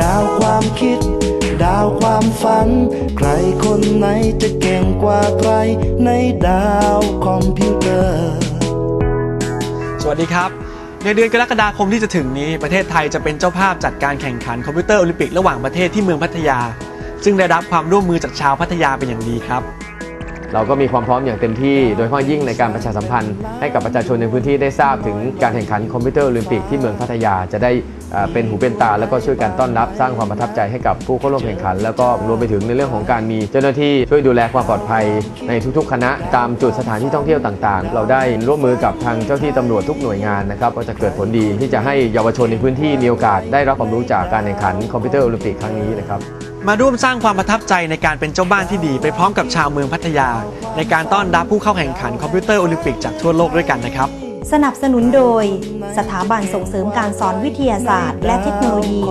ดาวความคิด ดาวความฝัน ใครคนไหนจะเก่งกว่าใคร ในดาวคอมพิวเตอร์ สวัสดีครับ ในเดือนกรกฎาคมที่จะถึงนี้ประเทศไทยจะเป็นเจ้าภาพจัดการแข่งขันคอมพิวเตอร์โอลิมปิกระหว่างประเทศที่เมืองพัทยา ซึ่งได้รับความร่วมมือจากชาวพัทยาเป็นอย่างดีครับ เราก็มีความพร้อมอย่างเต็มที่ โดยเฉพาะยิ่งในการประชาสัมพันธ์ ให้กับประชาชนในพื้นที่ได้ทราบถึงการแข่งขันคอมพิวเตอร์โอลิมปิกที่เมืองพัทยาจะได้เป็นหูเป็นตา แล้วก็ช่วยกันต้อนรับสร้างความประทับใจให้กับผู้เข้าร่วมแข่งขัน แล้วก็รวมไปถึงในเรื่องของการมีเจ้าหน้าที่ช่วยดูแลความปลอดภัย ในทุกๆ คณะตามจุดสถานที่ท่องเที่ยวต่างๆ เราได้ร่วมมือกับทางเจ้าที่ตำรวจทุกหน่วยงานนะครับก็จะเกิดผลดีที่จะให้เยาวชนในพื้นที่มีโอกาสได้รับความรู้จากการแข่งขันคอมพิวเตอร์โอลิมปิกครั้งนี้นะครับ มาร่วมสร้างความประทับใจในการเป็นเจ้าบ้านที่ดี ไปพร้อมกับชาวเมืองพัทยา ในการต้อนรับผู้เข้าแข่งขันคอมพิวเตอร์โอลิมปิกจากทั่วโลกด้วยกันนะครับ สนับสนุนโดย สถาบันส่งเสริมการสอนวิทยาศาสตร์ และเทคโนโลยี